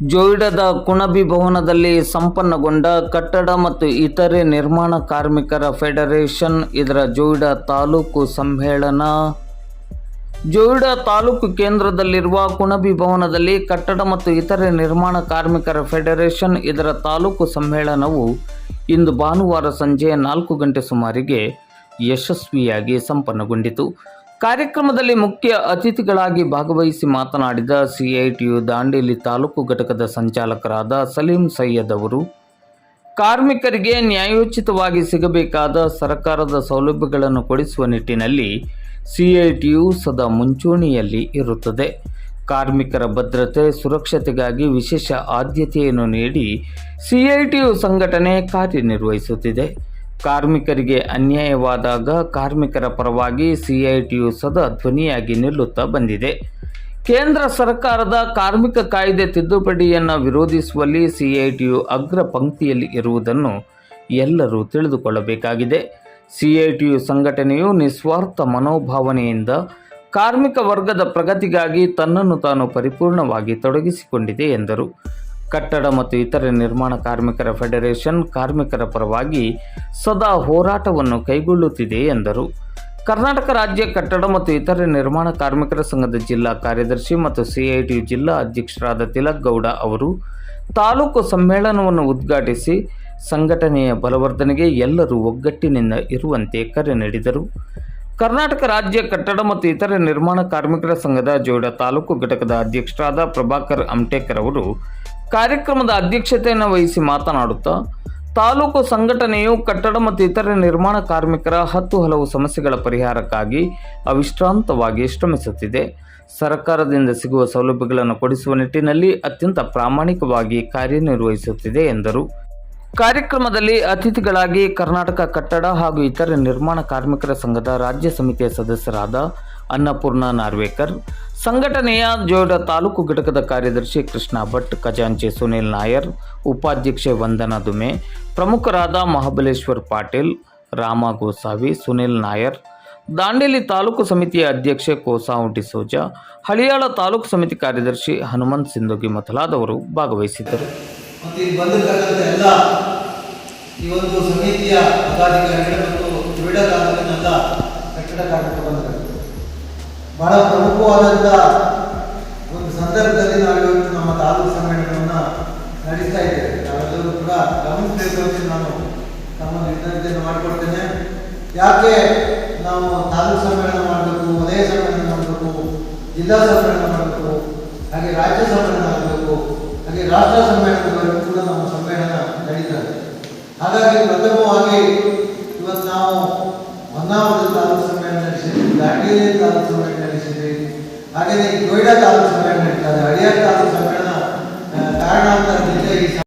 ಜೋಯಿಡಾದ ಕುಣಬಿ ಭವನದಲ್ಲಿ ಸಂಪನ್ನಗೊಂಡ ಕಟ್ಟಡ ಮತ್ತು ಇತರೆ ನಿರ್ಮಾಣ ಕಾರ್ಮಿಕರ ಫೆಡರೇಷನ್, ಇದರ ಜೋಯಿಡಾ ತಾಲೂಕು ಸಮ್ಮೇಳನ. ಜೋಯಿಡಾ ತಾಲೂಕು ಕೇಂದ್ರದಲ್ಲಿರುವ ಕುಣಬಿ ಭವನದಲ್ಲಿ ಕಟ್ಟಡ ಮತ್ತು ಇತರೆ ನಿರ್ಮಾಣ ಕಾರ್ಮಿಕರ ಫೆಡರೇಷನ್, ಇದರ ತಾಲೂಕು ಸಮ್ಮೇಳನವು ಇಂದು ಭಾನುವಾರ ಸಂಜೆ ನಾಲ್ಕು ಗಂಟೆ ಸುಮಾರಿಗೆ ಯಶಸ್ವಿಯಾಗಿ ಸಂಪನ್ನಗೊಂಡಿತು. ಕಾರ್ಯಕ್ರಮದಲ್ಲಿ ಮುಖ್ಯ ಅತಿಥಿಗಳಾಗಿ ಭಾಗವಹಿಸಿ ಮಾತನಾಡಿದ ಸಿಐಟಿಯು ದಾಂಡೇಲಿ ತಾಲೂಕು ಘಟಕದ ಸಂಚಾಲಕರಾದ ಸಲೀಂ ಸೈಯದ್ ಅವರು, ಕಾರ್ಮಿಕರಿಗೆ ನ್ಯಾಯೋಚಿತವಾಗಿ ಸಿಗಬೇಕಾದ ಸರ್ಕಾರದ ಸೌಲಭ್ಯಗಳನ್ನು ಕೊಡಿಸುವ ನಿಟ್ಟಿನಲ್ಲಿ ಸಿಐಟಿಯು ಸದಾ ಮುಂಚೂಣಿಯಲ್ಲಿ ಇರುತ್ತದೆ. ಕಾರ್ಮಿಕರ ಭದ್ರತೆ, ಸುರಕ್ಷತೆಗಾಗಿ ವಿಶೇಷ ಆದ್ಯತೆಯನ್ನು ನೀಡಿ ಸಿಐಟಿಯು ಸಂಘಟನೆ ಕಾರ್ಯನಿರ್ವಹಿಸುತ್ತಿದೆ. ಕಾರ್ಮಿಕರಿಗೆ ಅನ್ಯಾಯವಾದಾಗ ಕಾರ್ಮಿಕರ ಪರವಾಗಿ ಸಿಐಟಿಯು ಸದಾ ಧ್ವನಿಯಾಗಿ ನಿಲ್ಲುತ್ತಾ ಬಂದಿದೆ. ಕೇಂದ್ರ ಸರ್ಕಾರದ ಕಾರ್ಮಿಕ ಕಾಯ್ದೆ ತಿದ್ದುಪಡಿಯನ್ನು ವಿರೋಧಿಸುವಲ್ಲಿ ಸಿಐಟಿಯು ಅಗ್ರ ಪಂಕ್ತಿಯಲ್ಲಿ ಇರುವುದನ್ನು ಎಲ್ಲರೂ ತಿಳಿದುಕೊಳ್ಳಬೇಕಾಗಿದೆ. ಸಿಐಟಿಯು ಸಂಘಟನೆಯು ನಿಸ್ವಾರ್ಥ ಮನೋಭಾವನೆಯಿಂದ ಕಾರ್ಮಿಕ ವರ್ಗದ ಪ್ರಗತಿಗಾಗಿ ತನ್ನನ್ನು ತಾನು ಪರಿಪೂರ್ಣವಾಗಿ ತೊಡಗಿಸಿಕೊಂಡಿದೆ ಎಂದರು. ಕಟ್ಟಡ ಮತ್ತು ಇತರೆ ನಿರ್ಮಾಣ ಕಾರ್ಮಿಕರ ಫೆಡರೇಷನ್ ಕಾರ್ಮಿಕರ ಪರವಾಗಿ ಸದಾ ಹೋರಾಟವನ್ನು ಕೈಗೊಳ್ಳುತ್ತಿದೆ ಎಂದರು. ಕರ್ನಾಟಕ ರಾಜ್ಯ ಕಟ್ಟಡ ಮತ್ತು ಇತರೆ ನಿರ್ಮಾಣ ಕಾರ್ಮಿಕರ ಸಂಘದ ಜಿಲ್ಲಾ ಕಾರ್ಯದರ್ಶಿ ಮತ್ತು ಸಿಐಟಿ ಜಿಲ್ಲಾ ಅಧ್ಯಕ್ಷರಾದ ತಿಲಕ್ ಗೌಡ ಅವರು ತಾಲೂಕು ಸಮ್ಮೇಳನವನ್ನು ಉದ್ಘಾಟಿಸಿ ಸಂಘಟನೆಯ ಬಲವರ್ಧನೆಗೆ ಎಲ್ಲರೂ ಒಗ್ಗಟ್ಟಿನಿಂದ ಇರುವಂತೆ ಕರೆ ನೀಡಿದರು. ಕರ್ನಾಟಕ ರಾಜ್ಯ ಕಟ್ಟಡ ಮತ್ತು ಇತರೆ ನಿರ್ಮಾಣ ಕಾರ್ಮಿಕರ ಸಂಘದ ಜೋಡ ತಾಲೂಕು ಘಟಕದ ಅಧ್ಯಕ್ಷರಾದ ಪ್ರಭಾಕರ್ ಅಮ್ಟೇಕರ್ ಅವರು ಕಾರ್ಯಕ್ರಮದ ಅಧ್ಯಕ್ಷತೆಯನ್ನು ವಹಿಸಿ ಮಾತನಾಡುತ್ತಾ, ತಾಲೂಕು ಸಂಘಟನೆಯು ಕಟ್ಟಡ ಮತ್ತು ಇತರೆ ನಿರ್ಮಾಣ ಕಾರ್ಮಿಕರ ಹತ್ತು ಹಲವು ಸಮಸ್ಯೆಗಳ ಪರಿಹಾರಕ್ಕಾಗಿ ಅವಿಶ್ರಾಂತವಾಗಿ ಶ್ರಮಿಸುತ್ತಿದೆ. ಸರ್ಕಾರದಿಂದ ಸಿಗುವ ಸೌಲಭ್ಯಗಳನ್ನು ಕೊಡಿಸುವ ನಿಟ್ಟಿನಲ್ಲಿ ಅತ್ಯಂತ ಪ್ರಾಮಾಣಿಕವಾಗಿ ಕಾರ್ಯನಿರ್ವಹಿಸುತ್ತಿದೆ ಎಂದರು. ಕಾರ್ಯಕ್ರಮದಲ್ಲಿ ಅತಿಥಿಗಳಾಗಿ ಕರ್ನಾಟಕ ಕಟ್ಟಡ ಹಾಗೂ ಇತರೆ ನಿರ್ಮಾಣ ಕಾರ್ಮಿಕರ ಸಂಘದ ರಾಜ್ಯ ಸಮಿತಿಯ ಸದಸ್ಯರಾದ ಅನ್ನಪೂರ್ಣ ನಾರ್ವೇಕರ್. ಸಂಘಟನೆಯ ಜೋಡ ತಾಲೂಕು ಘಟಕದ ಕಾರ್ಯದರ್ಶಿ ಕೃಷ್ಣ ಭಟ್, ಖಜಾಂಚಿ ಸುನಿಲ್ ನಾಯರ್, ಉಪಾಧ್ಯಕ್ಷೆ ವಂದನಾ ದುಮೆ, ಪ್ರಮುಖರಾದ ಮಹಾಬಲೇಶ್ವರ್ ಪಾಟೀಲ್, ರಾಮ ಗೋಸಾವಿ, ಸುನಿಲ್ ನಾಯರ್, ದಾಂಡೇಲಿ ತಾಲೂಕು ಸಮಿತಿಯ ಅಧ್ಯಕ್ಷೆ ಕೋಸಾವುಂಟಿ ಸೋಜಾ, ಹಳಿಯಾಳ ತಾಲೂಕು ಸಮಿತಿ ಕಾರ್ಯದರ್ಶಿ ಹನುಮಂತ್ ಸಿಂಧೋಗಿ ಮೊದಲಾದವರು ಭಾಗವಹಿಸಿದ್ದರು. ಈ ಒಂದು ಸಮಿತಿಯ ಪದಾಧಿಕಾರಿಗಳು ಮತ್ತು ಕ್ರೀಡಾ ಕಟ್ಟಡ ಬಹಳ ಪ್ರಮುಖವಾದಂಥ ಒಂದು ಸಂದರ್ಭದಲ್ಲಿ ನಾವು ಇವತ್ತು ನಮ್ಮ ತಾಲೂಕು ಸಮ್ಮೇಳನವನ್ನು ನಡೆಸ್ತಾ ಇದ್ದೇವೆ. ನಾವೆಲ್ಲರೂ ಕೂಡ ಗಮನಿಸಬೇಕು ಅಂತ ನಾನು ತಮ್ಮ ವಿನಂತಿಯನ್ನು ಮಾಡಿಕೊಡ್ತೇನೆ ಯಾಕೆ ನಾವು ತಾಲೂಕು ಸಮ್ಮೇಳನ ಮಾಡಬೇಕು, ವಲಯ ಸಮ್ಮೇಳನ ಮಾಡಬೇಕು, ಜಿಲ್ಲಾ ಸಮ್ಮೇಳನ ಮಾಡಬೇಕು, ಹಾಗೆ ರಾಜ್ಯ ಸಮ್ಮೇಳನ ಆಗಬೇಕು, ಹಾಗೆ ರಾಷ್ಟ್ರ ಸಮ್ಮೇಳನದವರೆಗೂ ಕೂಡ ನಮ್ಮ ಸಮ್ಮೇಳನ ನಡೀತದೆ. ಹಾಗಾಗಿ ಪ್ರಥಮವಾಗಿ ಇವತ್ತು ನಾವು ಹೊನ್ನಾವರದ ತಾಲೂಕು ಸಮ್ಮೇಳನ ನಡೆಸಿದ್ದೀವಿ. ದಾಂಡೇಲಿ ತಾಲೂಕು ಸಮ್ಮೇಳನ ಹಾಗೆಯೇ ಈ ನೋಯ್ಡಾ ತಾಲೂಕು ಸಮ್ಮೇಳನ ನಡೀತದೆ ಹಳಿಯಾರ್ ತಾಲೂಕು ಸಮ್ಮೇಳನ